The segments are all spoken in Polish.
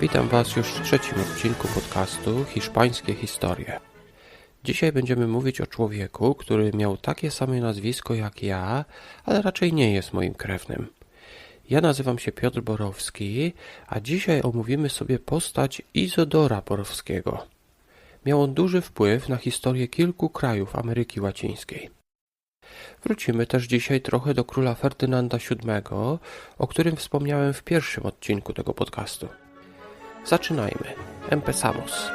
Witam Was już w trzecim odcinku podcastu Hiszpańskie Historie. Dzisiaj będziemy mówić o człowieku, który miał takie same nazwisko jak ja, ale raczej nie jest moim krewnym. Ja nazywam się Piotr Borowski, a dzisiaj omówimy sobie postać Izodora Borowskiego. Miał on duży wpływ na historię kilku krajów Ameryki Łacińskiej. Wrócimy też dzisiaj trochę do króla Ferdynanda VII, o którym wspomniałem w pierwszym odcinku tego podcastu. Zaczynajmy. Empezamos.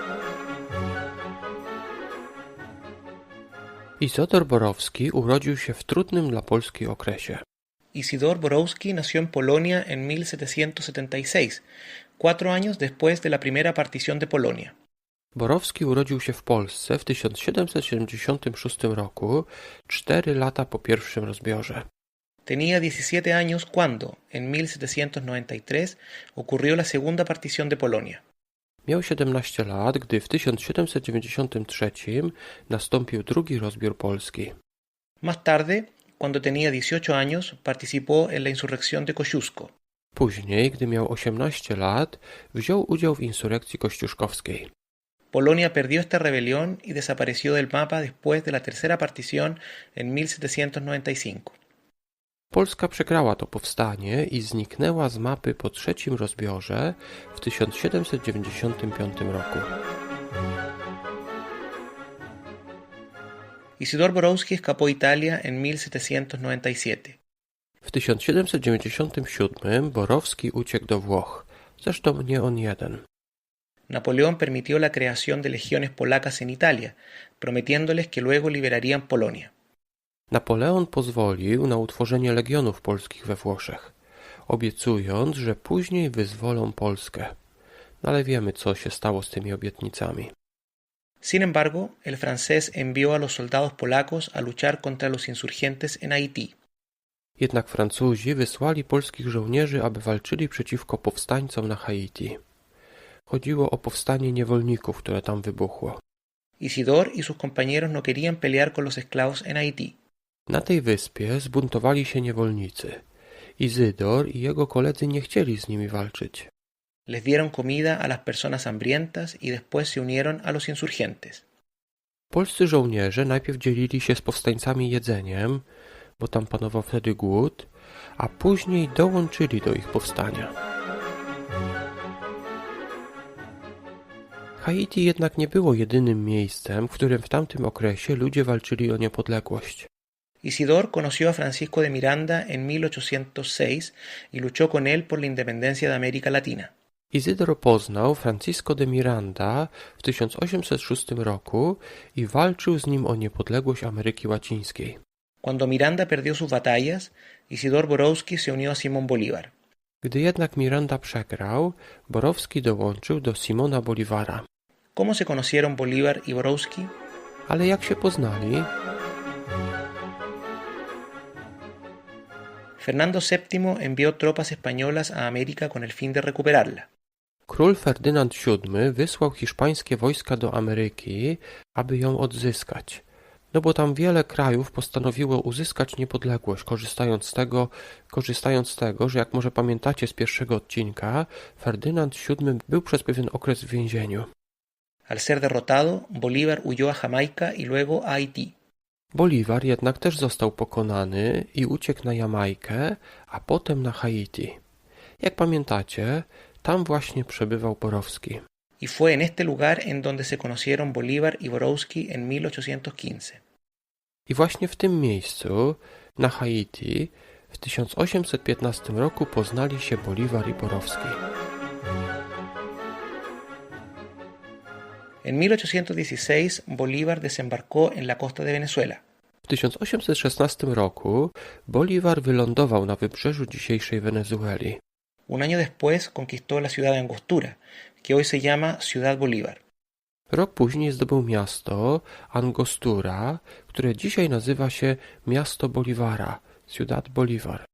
Izodor Borowski urodził się w trudnym dla Polski okresie. Isidor Borowski nació en Polonia en 1776, cuatro años después de la primera partición de Polonia. Borowski urodził się w Polsce w 1776 roku, cztery lata po pierwszym rozbiorze. Tenía 17 años cuando, en 1793, ocurrió la segunda partición de Polonia. Miał 17 lat, gdy w 1793 nastąpił drugi rozbiór Polski. Más tarde, cuando tenía 18 años, participó en la insurrección de Kosciuszko. Później, gdy miał 18 lat, wziął udział w insurrekcji kościuszkowskiej. Polonia perdió esta rebelión y desapareció del mapa después de la tercera partición en 1795. Polska przegrała to powstanie i zniknęła z mapy po trzecim rozbiorze w 1795 roku. Isidor Borowski escapó a Italia en 1797. W 1797 Borowski uciekł do Włoch, zresztą nie on jeden. Napoleón permitió la creación de legiones polacas en Italia, prometiéndoles que luego liberarían Polonia. Napoleon pozwolił na utworzenie legionów polskich we Włoszech, obiecując, że później wyzwolą Polskę. No ale wiemy, co się stało z tymi obietnicami. Sin embargo, el francés envió a los soldados polacos a luchar contra los insurgentes en Haití. Jednak Francuzi wysłali polskich żołnierzy, aby walczyli przeciwko powstańcom na Haiti. Chodziło o powstanie niewolników, które tam wybuchło. Isidor y sus compañeros no querían pelear con los esclavos en Haití. Na tej wyspie zbuntowali się niewolnicy. Izydor i jego koledzy nie chcieli z nimi walczyć. Les dieron comida a las personas hambrientas y después se unieron a los insurgentes. Polscy żołnierze najpierw dzielili się z powstańcami jedzeniem, bo tam panował wtedy głód, a później dołączyli do ich powstania. Haiti jednak nie było jedynym miejscem, w którym w tamtym okresie ludzie walczyli o niepodległość. Isidor conoció a Francisco de Miranda en 1806 y luchó con él por la independencia de América Latina. Izydor poznał Francisco de Miranda w 1806 roku i walczył z nim o niepodległość Ameryki Łacińskiej. Cuando Miranda perdió sus batallas, Isidor Borowski se unió a Simón Bolívar. Gdy jednak Miranda przegrał, Borowski dołączył do Simona Bolívara. ¿Cómo se conocieron Bolívar y Borowski? Ale jak się poznali? Fernando VII envió tropas españolas a América con el fin de recuperarla. Król Ferdynand VII wysłał hiszpańskie wojska do Ameryki, aby ją odzyskać. No bo tam wiele krajów postanowiło uzyskać niepodległość, korzystając z tego, korzystając z tego, że jak może pamiętacie z pierwszego odcinka, Ferdynand VII był przez pewien okres w więzieniu. Al ser derrotado, Bolívar huyó a Jamaica y luego a Haití. Bolivar jednak też został pokonany i uciekł na Jamajkę, a potem na Haiti. Jak pamiętacie, tam właśnie przebywał Borowski. Y fue en este lugar en donde se conocieron Bolívar y Borowski en 1815. I właśnie w tym miejscu, na Haiti, w 1815 roku poznali się Bolivar i Borowski. En 1816, Bolívar desembarcó en la costa de Venezuela. W 1816 roku Bolivar wylądował na wybrzeżu dzisiejszej Wenezueli. Un año después conquistó la ciudad de Angostura, que hoy se llama Ciudad Bolívar. Rok później zdobył miasto Angostura, które dzisiaj nazywa się Miasto Bolívara, Ciudad Bolívar.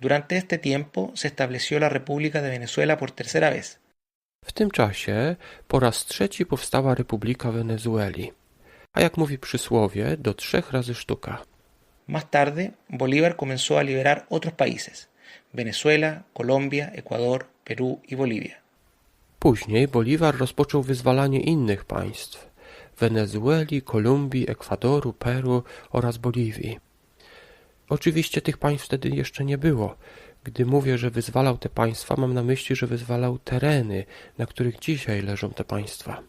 Durante este tiempo se estableció la República de Venezuela por tercera vez. W tym czasie po raz trzeci powstała Republika Wenezueli. A jak mówi przysłowie, do trzech razy sztuka. Más tarde, Bolívar comenzó a liberar otros países, Venezuela, Colombia, Ecuador, Perú y Bolivia. Później Bolivar rozpoczął wyzwalanie innych państw Wenezueli, Kolumbii, Ekwadoru, Peru oraz Boliwii. Oczywiście tych państw wtedy jeszcze nie było. Gdy mówię, że wyzwalał te państwa, mam na myśli, że wyzwalał tereny, na których dzisiaj leżą te państwa.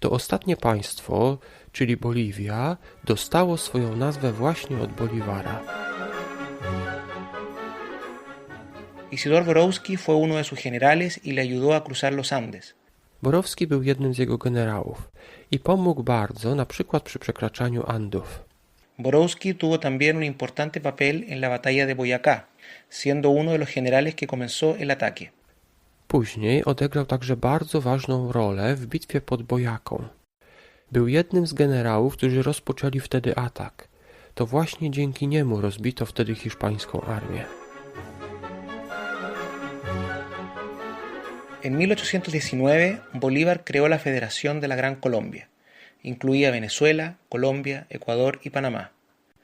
To ostatnie państwo, czyli Boliwia, dostało swoją nazwę właśnie od Bolivara. Isidor Borowski fue uno de sus generales y le ayudó a cruzar los Andes. Borowski był jednym z jego generałów i pomógł bardzo na przykład przy przekraczaniu Andów. Borowski tuvo también un importante papel en la batalla de Boyacá, siendo uno de los generales que comenzó el ataque. Później odegrał także bardzo ważną rolę w bitwie pod Bojaką. Był jednym z generałów, którzy rozpoczęli wtedy atak. To właśnie dzięki niemu rozbito wtedy hiszpańską armię. En 1819, Bolívar creó la Federación de la Gran Colombia. Incluía Venezuela, Colombia, Ecuador y Panamá.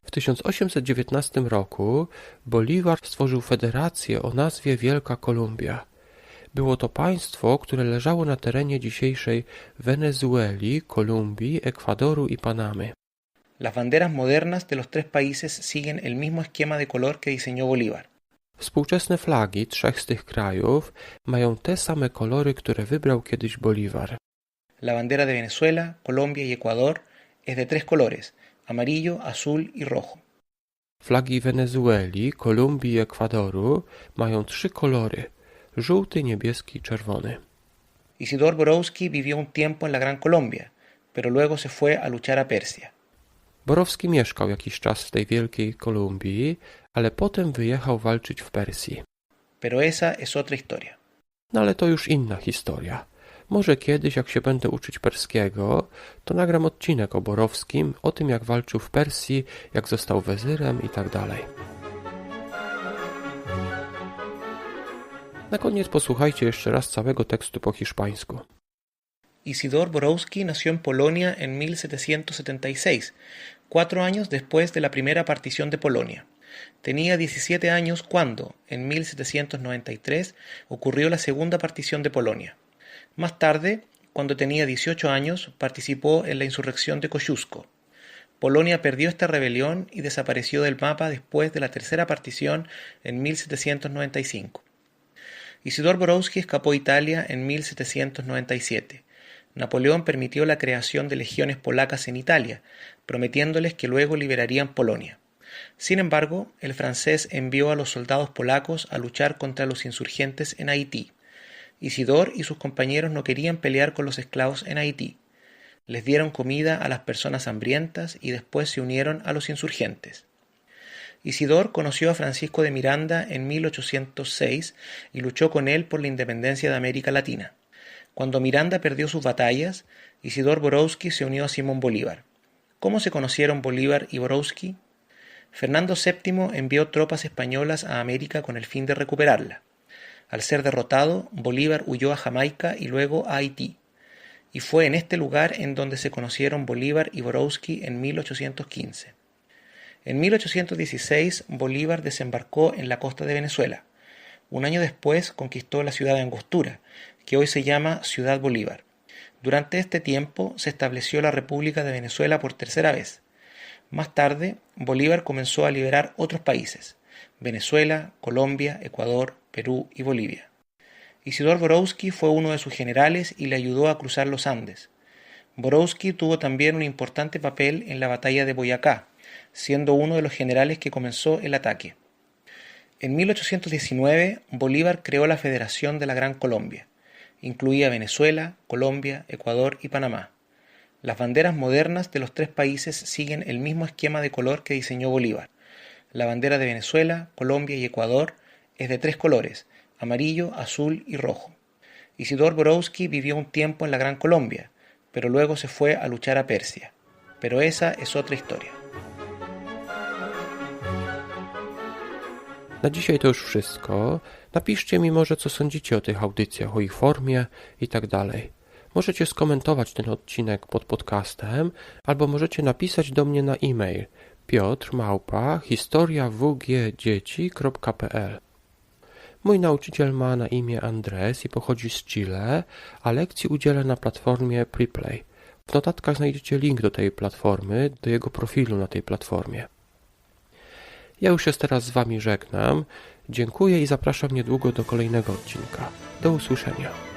W 1819 roku Bolivar stworzył federację o nazwie Wielka Kolumbia. Było to państwo, które leżało na terenie dzisiejszej Wenezueli, Kolumbii, Ekwadoru i Panamy. Las banderas modernas de los tres países siguen el mismo esquema de color que diseñó Bolívar. Współczesne flagi trzech z tych krajów mają te same kolory, które wybrał kiedyś Bolivar. La bandera de Venezuela, Colombia y Ecuador es de tres colores, amarillo, azul y rojo. Flagi Wenezueli, Kolumbii i Ekwadoru mają trzy kolory: żółty, niebieski i czerwony. Isidor Borowski vivió un tiempo en la Gran Colombia, pero luego se fue a luchar a Persia. Borowski mieszkał jakiś czas w tej wielkiej Kolumbii, ale potem wyjechał walczyć w Persji. Pero esa es otra historia. No ale to już inna historia. Może kiedyś, jak się będę uczyć perskiego, to nagram odcinek o Borowskim, o tym jak walczył w Persji, jak został wezyrem i Na koniec posłuchajcie jeszcze raz całego tekstu po hiszpańsku. Isidor Borowski nació en Polonia en 1776, cuatro años después de la primera partición de Polonia. Tenía 17 años cuando, en 1793, ocurrió la segunda partición de Polonia. Más tarde, cuando tenía 18 años, participó en la insurrección de Kosciuszko. Polonia perdió esta rebelión y desapareció del mapa después de la tercera partición en 1795. Isidor Borowski escapó a Italia en 1797. Napoleón permitió la creación de legiones polacas en Italia, prometiéndoles que luego liberarían Polonia. Sin embargo, el francés envió a los soldados polacos a luchar contra los insurgentes en Haití. Isidor y sus compañeros no querían pelear con los esclavos en Haití. Les dieron comida a las personas hambrientas y después se unieron a los insurgentes. Isidor conoció a Francisco de Miranda en 1806 y luchó con él por la independencia de América Latina. Cuando Miranda perdió sus batallas, Isidor Borowski se unió a Simón Bolívar. ¿Cómo se conocieron Bolívar y Borowski? Fernando VII envió tropas españolas a América con el fin de recuperarla. Al ser derrotado, Bolívar huyó a Jamaica y luego a Haití. Y fue en este lugar en donde se conocieron Bolívar y Borowski en 1815. En 1816, Bolívar desembarcó en la costa de Venezuela. Un año después conquistó la ciudad de Angostura, que hoy se llama Ciudad Bolívar. Durante este tiempo se estableció la República de Venezuela por tercera vez. Más tarde, Bolívar comenzó a liberar otros países, Venezuela, Colombia, Ecuador, Perú y Bolivia. Isidor Borowski fue uno de sus generales y le ayudó a cruzar los Andes. Borowski tuvo también un importante papel en la batalla de Boyacá, siendo uno de los generales que comenzó el ataque. En 1819, Bolívar creó la Federación de la Gran Colombia. Incluía Venezuela, Colombia, Ecuador y Panamá. Las banderas modernas de los tres países siguen el mismo esquema de color que diseñó Bolívar. La bandera de Venezuela, Colombia y Ecuador es de tres colores, amarillo, azul y rojo. Isidor Borowski vivió un tiempo en la Gran Colombia, pero luego se fue a luchar a Persia. Pero esa es otra historia. Na dzisiaj to już wszystko. Napiszcie mi może, co sądzicie o tych audycjach, o ich formie i tak dalej. Możecie skomentować ten odcinek pod podcastem, albo możecie napisać do mnie na e-mail piotrmałpa historiawgdzieci.pl Mój nauczyciel ma na imię Andres i pochodzi z Chile, a lekcji udziela na platformie Preplay. W notatkach znajdziecie link do tej platformy, do jego profilu na tej platformie. Ja już się teraz z Wami żegnam. Dziękuję i zapraszam niedługo do kolejnego odcinka. Do usłyszenia.